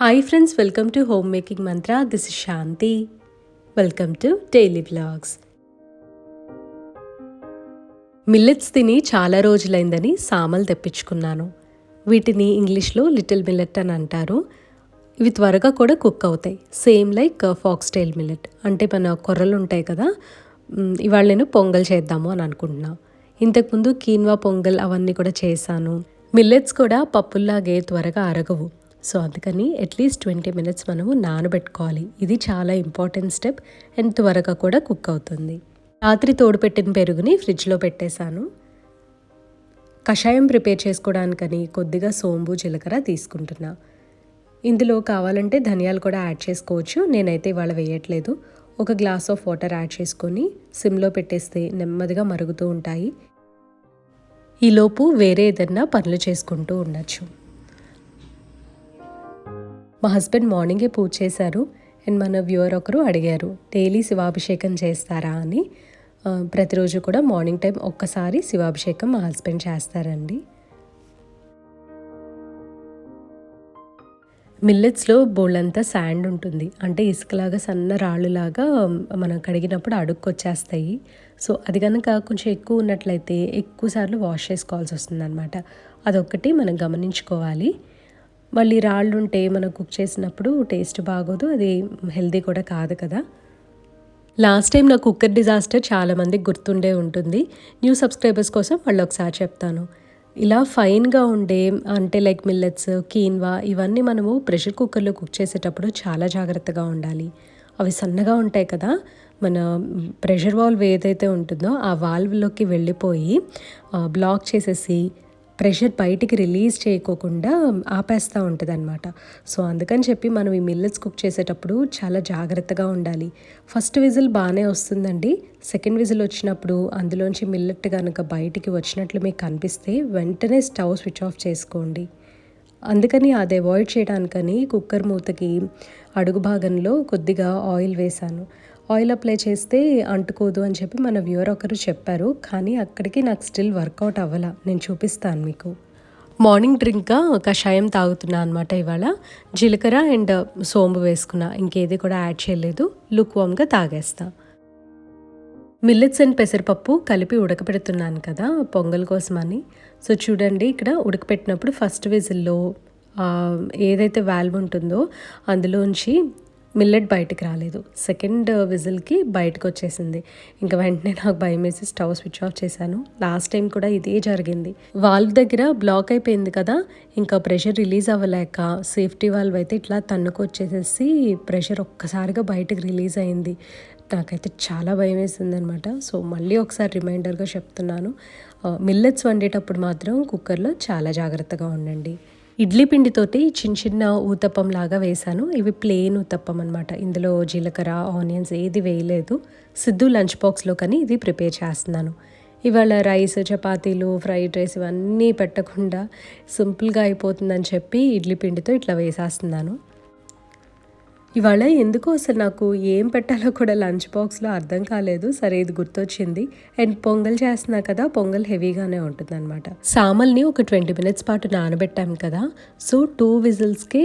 Hi friends welcome to home making Mantra this is Shanti welcome to daily blogs millets తిని చాలా రోజులైందని సామలు తెప్పించుకున్నాను. వీటిని ఇంగ్లీష్లో లిటిల్ మిల్లెట్ అని అంటారు. ఇవి త్వరగా కూడా కుక్ అవుతాయి. Same like foxtail millet అంటే మన కొర్రలు ఉంటాయి కదా ఇవాళ నేను పొంగల్ చేద్దాము అని అనుకుంటున్నా. ఇంతకుముందు కీన్వా పొంగల్ అవన్నీ కూడా చేశాను. మిల్లెట్స్ కూడా పప్పుల్లాగే త్వరగా అరగవు. సో అందుకని అట్లీస్ట్ ట్వంటీ మినిట్స్ మనము నానబెట్టుకోవాలి. ఇది చాలా ఇంపార్టెంట్ స్టెప్. అండ్ త్వరగా కూడా కుక్ అవుతుంది. రాత్రి తోడుపెట్టిన పెరుగుని ఫ్రిడ్జ్లో పెట్టేశాను. కషాయం ప్రిపేర్ చేసుకోవడానికని కొద్దిగా సోంబు జీలకర్ర తీసుకుంటున్నా. ఇందులో కావాలంటే ధనియాలు కూడా యాడ్ చేసుకోవచ్చు. నేనైతే ఇవాళ వేయట్లేదు. ఒక గ్లాస్ ఆఫ్ వాటర్ యాడ్ చేసుకొని సిమ్లో పెట్టేస్తే నెమ్మదిగా మరుగుతూ ఉంటాయి. ఈలోపు వేరే ఏదన్నా పనులు చేసుకుంటూ ఉండొచ్చు. మా హస్బెండ్ మార్నింగే పూజ చేశారు. అండ్ మన వ్యూవర్ ఒకరు అడిగారు డైలీ శివాభిషేకం చేస్తారా? అని. ప్రతిరోజు కూడా మార్నింగ్ టైం ఒక్కసారి శివాభిషేకం మా హస్బెండ్ చేస్తారండి. మిల్లెట్స్లో బోళ్ళంతా శాండ్ ఉంటుంది. అంటే ఇసుకలాగా సన్న రాళ్ళులాగా మనం కడిగినప్పుడు అడుక్కొచ్చేస్తాయి. సో అది కనుక కొంచెం ఎక్కువ ఉన్నట్లయితే ఎక్కువసార్లు వాష్ చేసుకోవాల్సి వస్తుందన్నమాట. అదొక్కటి మనం గమనించుకోవాలి. మళ్ళీ రాళ్ళు ఉంటే మనం కుక్ చేసినప్పుడు టేస్ట్ బాగోదు అది హెల్దీ కూడా కాదు కదా. లాస్ట్ టైం నా కుక్కర్ డిజాస్టర్ చాలామందికి గుర్తుండే ఉంటుంది. న్యూ సబ్స్క్రైబర్స్ కోసం మళ్ళీ ఒకసారి చెప్తాను. ఇలా ఫైన్గా ఉండే అంటే లైక్ మిల్లెట్స్ కీన్వా ఇవన్నీ మనము ప్రెషర్ కుక్కర్లో కుక్ చేసేటప్పుడు చాలా జాగ్రత్తగా ఉండాలి. అవి సన్నగా ఉంటాయి కదా మన ప్రెషర్ వాల్వ్ ఏదైతే ఉంటుందో ఆ వాల్వ్లోకి వెళ్ళిపోయి బ్లాక్ చేసేసి ప్రెషర్ బయటికి రిలీజ్ చేయకోకుండా ఆపేస్తూ ఉంటుంది అనమాట సో అందుకని చెప్పి మనం ఈ మిల్లెట్స్ కుక్ చేసేటప్పుడు చాలా జాగ్రత్తగా ఉండాలి. ఫస్ట్ విజిల్ బాగానే వస్తుందండి. సెకండ్ విజిల్ వచ్చినప్పుడు అందులోంచి మిల్లెట్ కనుక బయటికి వచ్చినట్లు మీకు కనిపిస్తే వెంటనే స్టవ్ స్విచ్ ఆఫ్ చేసుకోండి. అందుకని అది అవాయిడ్ చేయడానికని కుక్కర్ మూతకి అడుగు భాగంలో కొద్దిగా ఆయిల్ వేశాను. ఆయిల్ అప్లై చేస్తే అంటుకోదు అని చెప్పి మన వ్యూవర్ ఒకరు చెప్పారు. కానీ అక్కడికి నాకు స్టిల్ వర్కౌట్ అవ్వాల. నేను చూపిస్తాను మీకు. మార్నింగ్ డ్రింక్గా కషాయం తాగుతున్నా అనమాట ఇవాళ. జీలకర్ర అండ్ సోంబు వేసుకున్నా. ఇంకేది కూడా యాడ్ చేయలేదు. లుక్వామ్గా తాగేస్తా. మిల్లెట్స్ అండ్ పెసరపప్పు కలిపి ఉడకపెడుతున్నాను కదా పొంగల్ కోసమని. సో చూడండి ఇక్కడ ఉడకపెట్టినప్పుడు ఫస్ట్ విజిల్లో ఏదైతే వాల్వ్ ఉంటుందో అందులోంచి మిల్లెట్ బయటికి రాలేదు. సెకండ్ విజిల్కి బయటకు వచ్చేసింది ఇంకా వెంటనే నాకు భయం వేసి స్టవ్ స్విచ్ ఆఫ్ చేశాను. లాస్ట్ టైం కూడా ఇదే జరిగింది. వాల్వ్ దగ్గర బ్లాక్ అయిపోయింది కదా ఇంకా ప్రెషర్ రిలీజ్ అవ్వలేక సేఫ్టీ వాల్వ్ అయితే ఇట్లా తన్నుకొచ్చేసేసి ప్రెషర్ ఒక్కసారిగా బయటకు రిలీజ్ అయింది. నాకైతే చాలా భయం వేసింది అనమాట సో మళ్ళీ ఒకసారి రిమైండర్గా చెప్తున్నాను. మిల్లెట్స్ వండేటప్పుడు మాత్రం కుక్కర్లో చాలా జాగ్రత్తగా ఉండండి. ఇడ్లీ పిండితోటి చిన్న చిన్న ఊతప్పం లాగా వేశాను. ఇవి ప్లెయిన్ ఊతప్పం అనమాట ఇందులో జీలకర్ర ఆనియన్స్ ఏది వేయలేదు. సిద్ధు లంచ్ బాక్స్లో కానీ ఇది ప్రిపేర్ చేస్తున్నాను. ఇవాళ రైస్ చపాతీలు ఫ్రైడ్ రైస్ ఇవన్నీ పెట్టకుండా సింపుల్గా అయిపోతుందని చెప్పి ఇడ్లీ పిండితో ఇట్లా వేసేస్తున్నాను. ఇవాళ ఎందుకో అసలు నాకు ఏం పెట్టాలో కూడా లంచ్ బాక్స్లో అర్థం కాలేదు. సరే ఇది గుర్తొచ్చింది. అండ్ పొంగల్ చేస్తున్నా కదా పొంగల్ హెవీగానే ఉంటుంది అనమాట సామల్ని ఒక ట్వంటీ మినిట్స్ పాటు నానబెట్టాం కదా సో టూ విజిల్స్కి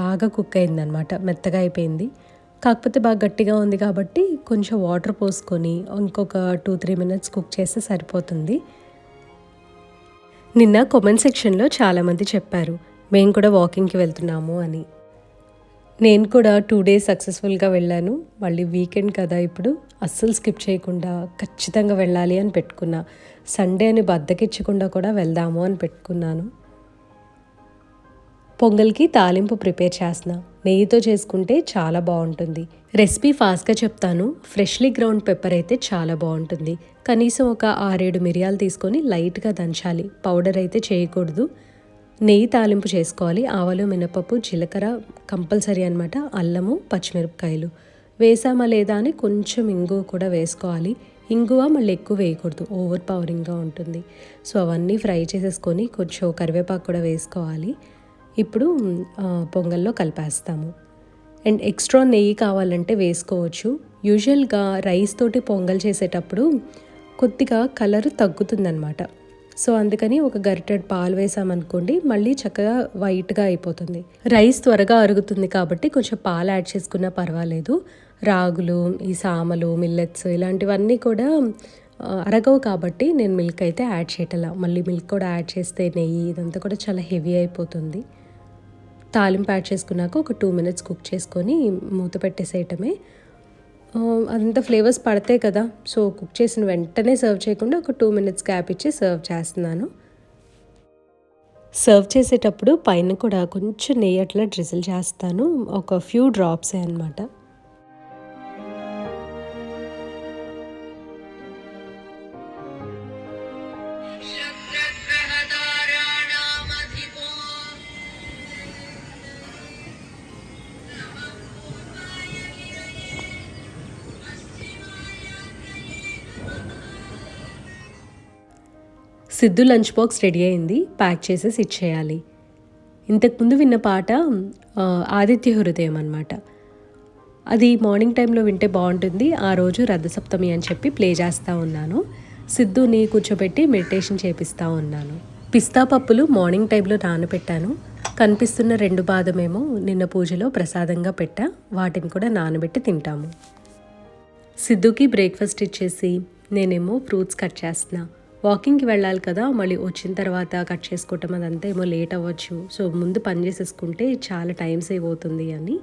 బాగా కుక్ అయిందనమాట మెత్తగా అయిపోయింది. కాకపోతే బాగా గట్టిగా ఉంది కాబట్టి కొంచెం వాటర్ పోసుకొని ఇంకొక టూ త్రీ మినిట్స్ కుక్ చేస్తే సరిపోతుంది. నిన్న కామెంట్ సెక్షన్లో చాలామంది చెప్పారు మేము కూడా వాకింగ్కి వెళ్తున్నాము అని. నేను కూడా టూ డేస్ సక్సెస్ఫుల్గా వెళ్ళాను. మళ్ళీ వీకెండ్ కదా ఇప్పుడు. అస్సలు స్కిప్ చేయకుండా ఖచ్చితంగా వెళ్ళాలి అని పెట్టుకున్నా. సండే అని బద్దకిచ్చకుండా కూడా వెళ్దాము అని పెట్టుకున్నాను. పొంగల్కి తాలింపు ప్రిపేర్ చేస్తున్నా. నెయ్యితో చేసుకుంటే చాలా బాగుంటుంది. రెసిపీ ఫాస్ట్గా చెప్తాను. ఫ్రెష్లీ గ్రౌండ్ పెప్పర్ అయితే చాలా బాగుంటుంది. కనీసం ఒక ఆరేడు మిరియాలు తీసుకొని లైట్గా దంచాలి. పౌడర్ అయితే చేయకూడదు. నెయ్యి తాలింపు చేసుకోవాలి. ఆవాలు మినపప్పు జీలకర్ర కంపల్సరీ అనమాట అల్లము పచ్చిమిరపకాయలు. వేసామా లేదా అని కొంచెం ఇంగువ కూడా వేసుకోవాలి. ఇంగువ మళ్ళీ ఎక్కువ వేయకూడదు. ఓవర్ పవరింగ్గా ఉంటుంది. సో అవన్నీ ఫ్రై చేసేసుకొని కొంచెం కరివేపాకు కూడా వేసుకోవాలి. ఇప్పుడు పొంగల్లో కలిపేస్తాము. అండ్ ఎక్స్ట్రా నెయ్యి కావాలంటే వేసుకోవచ్చు. యూజువల్గా రైస్ తోటి పొంగల్ చేసేటప్పుడు కొద్దిగా కలర్ తగ్గుతుందన్నమాట. సో అందుకని ఒక గరిటెడ్ పాలు వేసామనుకోండి మళ్ళీ చక్కగా వైట్గా అయిపోతుంది. రైస్ త్వరగా అరుగుతుంది కాబట్టి కొంచెం పాలు యాడ్ చేసుకున్నా పర్వాలేదు. రాగులు ఈ సామలు మిల్లెట్స్ ఇలాంటివన్నీ కూడా అరగవు కాబట్టి నేను మిల్క్ అయితే యాడ్ చేయటలా. మళ్ళీ మిల్క్ కూడా యాడ్ చేస్తే నెయ్యి ఇదంతా కూడా చాలా హెవీ అయిపోతుంది. తాలింపు యాడ్ చేసుకున్నాక ఒక టూ మినిట్స్ కుక్ చేసుకొని మూత పెట్టేసేయటమే. Um, అదంతా ఫ్లేవర్స్ పడతాయి కదా సో కుక్ చేసిన వెంటనే సర్వ్ చేయకుండా ఒక టూ మినిట్స్ గ్యాప్ ఇచ్చి సర్వ్ చేస్తున్నాను. సర్వ్ చేసేటప్పుడు పైన కూడా కొంచెం నెయ్యి అట్లా డ్రిజిల్ చేస్తాను ఒక ఫ్యూ డ్రాప్సే అనమాట సిద్ధు లంచ్ బాక్స్ రెడీ అయింది ప్యాక్ చేసేసి ఇచ్చేయాలి. ఇంతకుముందు విన్న పాట ఆదిత్య హృదయం అనమాట అది మార్నింగ్ టైంలో వింటే బాగుంటుంది ఆ రోజు రథసప్తమి అని చెప్పి ప్లే చేస్తూ ఉన్నాను. సిద్ధుని కూర్చోబెట్టి మెడిటేషన్ చేపిస్తూ ఉన్నాను. పిస్తా పప్పులు మార్నింగ్ టైంలో నానబెట్టాను. కనిపిస్తున్న రెండు బాదమేమో నిన్న పూజలో ప్రసాదంగా పెట్టా వాటిని కూడా నానబెట్టి తింటాము. సిద్ధుకి బ్రేక్ఫాస్ట్ ఇచ్చేసి నేనేమో ఫ్రూట్స్ కట్ చేస్తున్నా. వాకింగ్కి వెళ్ళాలి కదా మళ్ళీ వచ్చిన తర్వాత కట్ చేసుకోవటం అదంతా ఏమో లేట్ అవ్వచ్చు. సో ముందు పని చేసేసుకుంటే చాలా టైం సేవ్ అవుతుంది అని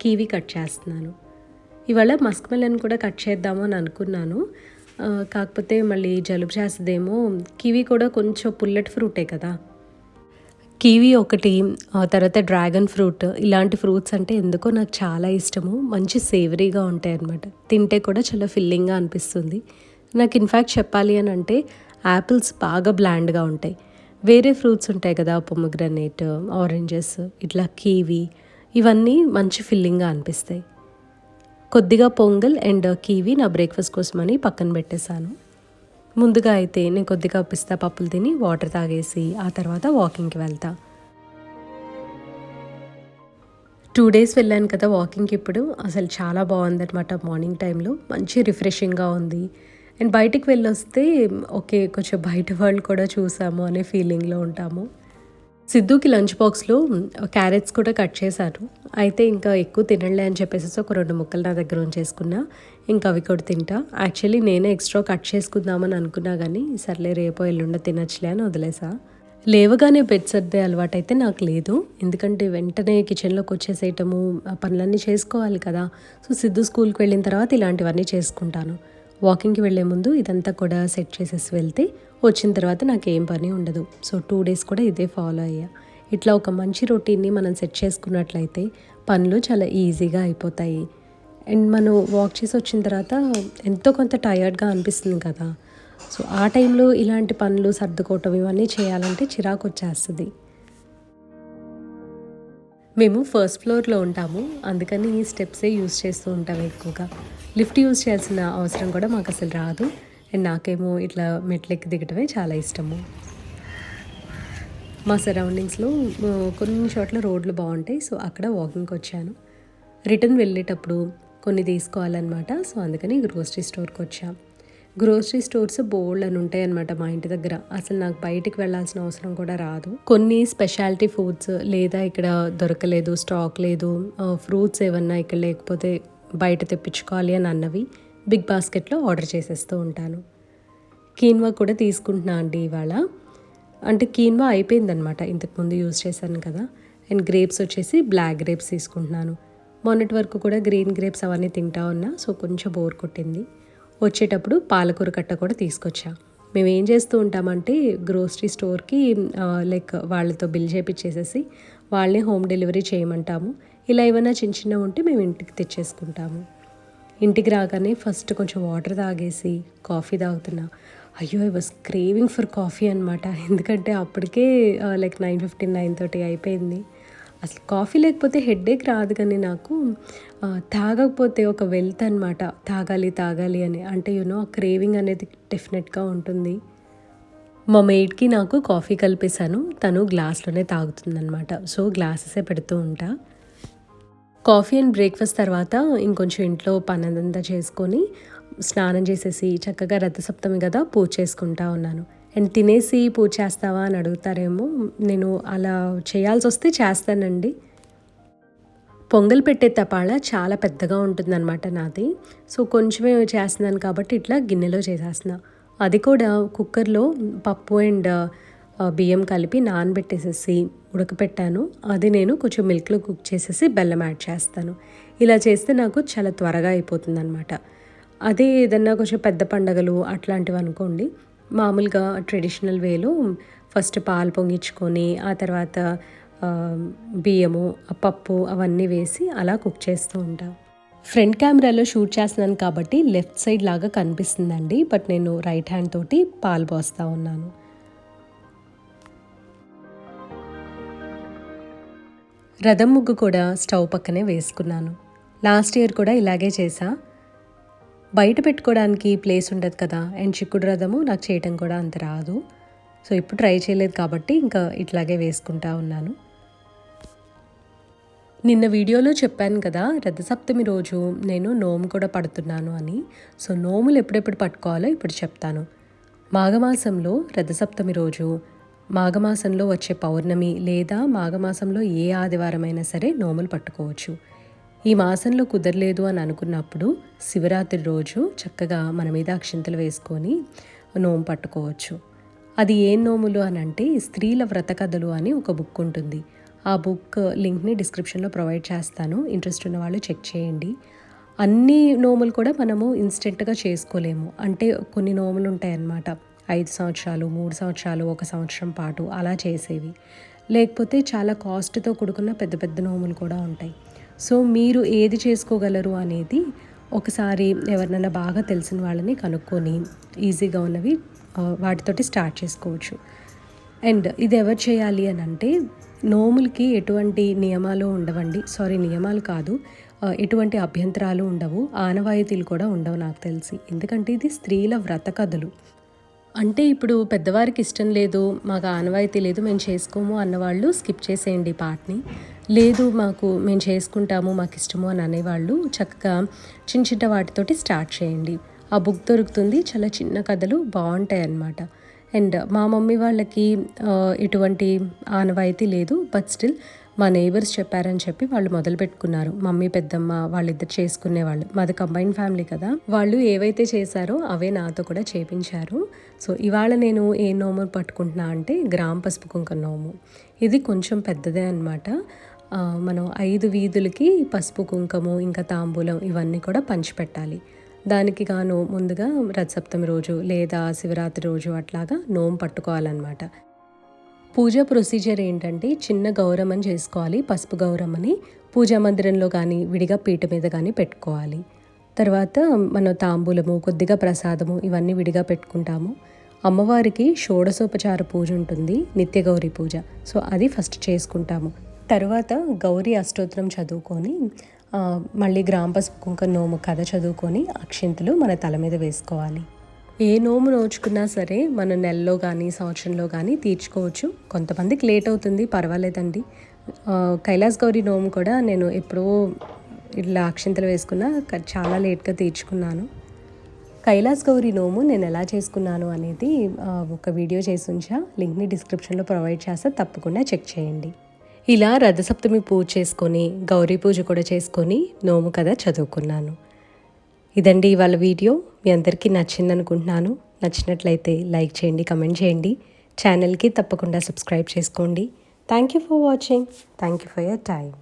కీవీ కట్ చేస్తున్నాను. ఇవాళ మస్క్ మెలన్ కూడా కట్ చేద్దాము అని అనుకున్నాను. కాకపోతే మళ్ళీ జలుబు చేస్తుందేమో. కివీ కూడా కొంచెం పుల్లటి ఫ్రూటే కదా. కివీ ఒకటి తర్వాత డ్రాగన్ ఫ్రూట్ ఇలాంటి ఫ్రూట్స్ అంటే ఎందుకో నాకు చాలా ఇష్టము. మంచి సేవరీగా ఉంటాయి అన్నమాట తింటే కూడా చాలా ఫిల్లింగ్గా అనిపిస్తుంది. నాకు ఇన్ఫ్యాక్ట్ చెప్పాలి అని అంటే యాపిల్స్ బాగా బ్లాండ్గా ఉంటాయి. వేరే ఫ్రూట్స్ ఉంటాయి కదా పొమ్మగ్రనేట్ ఆరెంజెస్ ఇట్లా కీవీ ఇవన్నీ మంచి ఫిల్లింగ్గా అనిపిస్తాయి. కొద్దిగా పొంగల్ అండ్ కీవీ నా బ్రేక్ఫాస్ట్ కోసమని పక్కన పెట్టేశాను. ముందుగా అయితే నేను కొద్దిగా పిస్తా పప్పులు తిని వాటర్ తాగేసి ఆ తర్వాత వాకింగ్కి వెళ్తా. టూ డేస్ వెళ్ళాను కదా వాకింగ్కి ఇప్పుడు. అసలు చాలా బాగుందన్నమాట మార్నింగ్ టైంలో మంచి రిఫ్రెషింగ్గా ఉంది. అండ్ బయటికి వెళ్ళొస్తే ఓకే కొంచెం బయట వరల్డ్ కూడా చూసాము అనే ఫీలింగ్లో ఉంటాము. సిద్ధుకి లంచ్ బాక్స్లో క్యారెట్స్ కూడా కట్ చేశాను అయితే ఇంకా ఎక్కువ తినలే అని చెప్పేసి ఒక రెండు ముక్కలు నా దగ్గర ఉంచేసుకున్నా. ఇంకా అవి కూడా తింటా. యాక్చువల్లీ నేనే ఎక్స్ట్రా కట్ చేసుకుందామని అనుకున్నా కానీ సర్లే రేపో ఎల్లుండ తినచ్చులే అని వదిలేసా. లేవగానే బెడ్ సర్దే అలవాటు అయితే నాకు లేదు. ఎందుకంటే వెంటనే కిచెన్లోకి వచ్చేసేయటము పనులన్నీ చేసుకోవాలి కదా. సో సిద్ధు స్కూల్కి వెళ్ళిన తర్వాత ఇలాంటివన్నీ చేసుకుంటాను. వాకింగ్కి వెళ్ళే ముందు ఇదంతా కూడా సెట్ చేసేసి వెళ్తే వచ్చిన తర్వాత నాకు ఏం పని ఉండదు. సో టూ డేస్ కూడా ఇదే ఫాలో అయ్యా. ఇట్లా ఒక మంచి రొటీన్ని మనం సెట్ చేసుకున్నట్లయితే పనులు చాలా ఈజీగా అయిపోతాయి. అండ్ మనం వాక్ చేసి వచ్చిన తర్వాత ఎంతో కొంత టయర్డ్గా అనిపిస్తుంది కదా. సో ఆ టైంలో ఇలాంటి పనులు సర్దుకోవటం ఇవన్నీ చేయాలంటే చిరాకు వచ్చేస్తుంది. మేము ఫస్ట్ ఫ్లోర్లో ఉంటాము. అందుకని ఈ స్టెప్సే యూస్ చేస్తూ ఉంటాం ఎక్కువగా. లిఫ్ట్ యూస్ చేయాల్సిన అవసరం కూడా మాకు అసలు రాదు. అండ్ నాకేమో ఇట్లా మెట్లెక్కి దిగటమే చాలా ఇష్టము. మా సరౌండింగ్స్లో కొన్ని చోట్ల రోడ్లు బాగుంటాయి. సో అక్కడ వాకింగ్కి వచ్చాను. రిటర్న్ వెళ్ళేటప్పుడు కొన్ని తీసుకోవాలన్నమాట. సో అందుకని గ్రోసరీ స్టోర్కి వచ్చాం. గ్రోసరీ స్టోర్స్ బోల్డ్ అని ఉంటాయి అనమాట మా ఇంటి దగ్గర. అసలు నాకు బయటికి వెళ్ళాల్సిన అవసరం కూడా రాదు. కొన్ని స్పెషాలిటీ ఫుడ్స్ లేదా ఇక్కడ దొరకలేదు స్టాక్ లేదు ఫ్రూట్స్ ఏమన్నా ఇక్కడ లేకపోతే బయట తెప్పించుకోవాలి అని అన్నవి బిగ్ బాస్కెట్లో ఆర్డర్ చేసేస్తూ ఉంటాను. కీన్వా కూడా తీసుకుంటున్నా అండి ఇవాళ. అంటే కీన్వా అయిపోయిందనమాట ఇంతకుముందు యూజ్ చేశాను కదా. అండ్ గ్రేప్స్ వచ్చేసి బ్లాక్ గ్రేప్స్ తీసుకుంటున్నాను. మొన్నటి వరకు కూడా గ్రీన్ గ్రేప్స్ అవన్నీ తింటా ఉన్నా సో కొంచెం బోర్ కొట్టింది. వచ్చేటప్పుడు పాలకూర కట్ట కూడా తీసుకొచ్చా. మేము ఏం చేస్తూ ఉంటామంటే గ్రోసరీ స్టోర్కి లైక్ వాళ్ళతో బిల్ చేపించేసేసి వాళ్ళని హోమ్ డెలివరీ చేయమంటాము. ఇలా ఏమైనా చిన్న చిన్న ఉంటే మేము ఇంటికి తెచ్చేసుకుంటాము. ఇంటికి రాగానే ఫస్ట్ కొంచెం వాటర్ తాగేసి కాఫీ తాగుతున్నా. అయ్యో I was craving for coffee అనమాట ఎందుకంటే అప్పటికే like nine fifteen nine thirty అయిపోయింది. అసలు కాఫీ లేకపోతే హెడ్ఏక్ రాదు కానీ నాకు తాగకపోతే ఒక వెల్త్ అనమాట తాగాలి తాగాలి అని. అంటే యూనో ఆ క్రేవింగ్ అనేది డెఫినెట్గా ఉంటుంది. మా మెయిడ్కి నాకు కాఫీ కలిపేశాను. తను గ్లాస్లోనే తాగుతుందనమాట సో గ్లాసెసే పెడుతూ ఉంటా. కాఫీ అండ్ బ్రేక్ఫాస్ట్ తర్వాత ఇంకొంచెం ఇంట్లో పని చేసుకొని స్నానం చేసేసి చక్కగా రథసప్తమి కదా పూజ చేసుకుంటా ఉన్నాను. అండ్ తినేసి పూజ చేస్తావా అని అడుగుతారేమో. నేను అలా చేయాల్సి వస్తే చేస్తానండి. పొంగల్ పెట్టే తపాళ చాలా పెద్దగా ఉంటుందన్నమాట నాది. సో కొంచెమే చేస్తున్నాను కాబట్టి ఇట్లా గిన్నెలో చేసేస్తున్నా. అది కూడా కుక్కర్లో పప్పు అండ్ బియ్యం కలిపి నానబెట్టేసేసి ఉడకపెట్టాను. అది నేను కొంచెం మిల్క్లో కుక్ చేసేసి బెల్లం యాడ్ చేస్తాను. ఇలా చేస్తే నాకు చాలా త్వరగా అయిపోతుంది అనమాట అదే ఏదన్నా కొంచెం పెద్ద పండగలు అట్లాంటివి అనుకోండి మామూలుగా ట్రెడిషనల్ వేలో ఫస్ట్ పాలు పొంగించుకొని ఆ తర్వాత బియ్యము పప్పు అవన్నీ వేసి అలా కుక్ చేస్తూ ఉంటాం. ఫ్రంట్ కెమెరాలో షూట్ చేస్తున్నాను కాబట్టి లెఫ్ట్ సైడ్ లాగా కనిపిస్తుందండి. బట్ నేను రైట్ హ్యాండ్ తోటి పాలు పోస్తూ ఉన్నాను. రథం ముగ్గు కూడా స్టవ్ పక్కనే వేసుకున్నాను. లాస్ట్ ఇయర్ కూడా ఇలాగే చేసా. బయట పెట్టుకోవడానికి ప్లేస్ ఉండదు కదా. అండ్ చిక్కుడు రథము నాకు చేయటం కూడా అంత రాదు. సో ఇప్పుడు ట్రై చేయలేదు కాబట్టి ఇంకా ఇట్లాగే వేసుకుంటా ఉన్నాను. నిన్న వీడియోలో చెప్పాను కదా రథసప్తమి రోజు నేను నోము కూడా పడుతున్నాను అని. సో నోములు ఎప్పుడెప్పుడు పట్టుకోవాలో ఇప్పుడు చెప్తాను. మాఘమాసంలో రథసప్తమి రోజు మాఘమాసంలో వచ్చే పౌర్ణమి లేదా మాఘమాసంలో ఏ ఆదివారమైనా సరే నోములు పట్టుకోవచ్చు. ఈ మాసంలో కుదరలేదు అని అనుకున్నప్పుడు శివరాత్రి రోజు చక్కగా మన మీద అక్షింతలు వేసుకొని నోము పట్టుకోవచ్చు. అది ఏం నోములు అని అంటే స్త్రీల వ్రత కథలు అని ఒక బుక్ ఉంటుంది. ఆ బుక్ లింక్ని డిస్క్రిప్షన్లో ప్రొవైడ్ చేస్తాను. ఇంట్రెస్ట్ ఉన్న వాళ్ళు చెక్ చేయండి. అన్ని నోములు కూడా మనము ఇన్స్టెంట్గా చేసుకోలేము. అంటే కొన్ని నోములు ఉంటాయన్నమాట ఐదు సంవత్సరాలు మూడు సంవత్సరాలు ఒక సంవత్సరం పాటు అలా చేసేవి. లేకపోతే చాలా కాస్ట్తో కూడుకున్న పెద్ద పెద్ద నోములు కూడా ఉంటాయి. సో మీరు ఏది చేసుకోగలరు అనేది ఒకసారి ఎవరినైనా బాగా తెలిసిన వాళ్ళని కనుక్కొని ఈజీగా ఉన్నవి వాటితోటి స్టార్ట్ చేసుకోవచ్చు. అండ్ ఇది ఎవరు చేయాలి అని అంటే నోములకి ఎటువంటి నియమాలు ఉండవండి. సారీ నియమాలు కాదు. ఎటువంటి అభ్యంతరాలు ఉండవు. ఆనవాయితీలు కూడా ఉండవు నాకు తెలిసి. ఎందుకంటే ఇది స్త్రీల వ్రత కథలు. అంటే ఇప్పుడు పెద్దవారికి ఇష్టం లేదు మాకు ఆనవాయితీ లేదు మేము చేసుకోము అన్నవాళ్ళు స్కిప్ చేసేయండి పాటని. లేదు మాకు మేము చేసుకుంటాము మాకు ఇష్టము అని అనేవాళ్ళు చక్కగా చిన్న చిన్న వాటితోటి స్టార్ట్ చేయండి. ఆ బుక్ దొరుకుతుంది చాలా చిన్న కథలు బాగుంటాయి అన్నమాట అండ్ మా మమ్మీ వాళ్ళకి ఎటువంటి ఆనవాయితీ లేదు బట్ స్టిల్ మా నేబర్స్ చెప్పారని చెప్పి వాళ్ళు మొదలు పెట్టుకున్నారు. మమ్మీ పెద్దమ్మ వాళ్ళిద్దరు చేసుకునేవాళ్ళు మాది కంబైన్ ఫ్యామిలీ కదా. వాళ్ళు ఏవైతే చేశారో అవే నాతో కూడా చేపించారు. సో ఇవాళ నేను ఏ నోము పట్టుకుంటున్నా అంటే గ్రామ పసుపు కుంక నోము. ఇది కొంచెం పెద్దదే అనమాట మనం ఐదు వీధులకి పసుపు కుంకము ఇంకా తాంబూలం ఇవన్నీ కూడా పంచిపెట్టాలి. దానికి గాను ముందుగా రథసప్తమి రోజు లేదా శివరాత్రి రోజు అట్లాగా నోము పట్టుకోవాలన్నమాట. పూజ ప్రొసీజర్ ఏంటంటే చిన్న గౌరమ్మని చేసుకోవాలి పసుపు గౌరమ్మని పూజా మందిరంలో కానీ విడిగా పీట మీద కానీ పెట్టుకోవాలి. తర్వాత మన తాంబూలము కొద్దిగా ప్రసాదము ఇవన్నీ విడిగా పెట్టుకుంటాము. అమ్మవారికి షోడసోపచార పూజ ఉంటుంది నిత్య గౌరీ పూజ. సో అది ఫస్ట్ చేసుకుంటాము. తర్వాత గౌరీ అష్టోత్తరం చదువుకొని మళ్ళీ గ్రాంపస్ కుంక నోము కథ చదువుకొని అక్షింతలు మన తల మీద వేసుకోవాలి. ఏ నోము నోచుకున్నా సరే మన నెలలో కానీ సంవత్సరంలో కానీ తీర్చుకోవచ్చు. కొంతమందికి లేట్ అవుతుంది పర్వాలేదండి. కైలాస్ గౌరీ నోము కూడా నేను ఎప్పుడో ఇట్లా అక్షింతలు వేసుకున్నా చాలా లేట్గా తీర్చుకున్నాను. కైలాస్ గౌరీ నోము నేను ఎలా చేసుకున్నాను అనేది ఒక వీడియో చేసి ఉంచా. లింక్ని డిస్క్రిప్షన్లో ప్రొవైడ్ చేస్తే తప్పకుండా చెక్ చేయండి. ఇలా రథసప్తమి పూజ చేసుకొని గౌరీ పూజ కూడా చేసుకొని నోము కథ చదువుకున్నాను. ఇదండి ఇవాళ వీడియో. మీ అందరికీ నచ్చింది అనుకుంటున్నాను నచ్చినట్లయితే లైక్ చేయండి కమెంట్ చేయండి. ఛానల్కి తప్పకుండా సబ్స్క్రైబ్ చేసుకోండి. Thank you for watching thank you for your time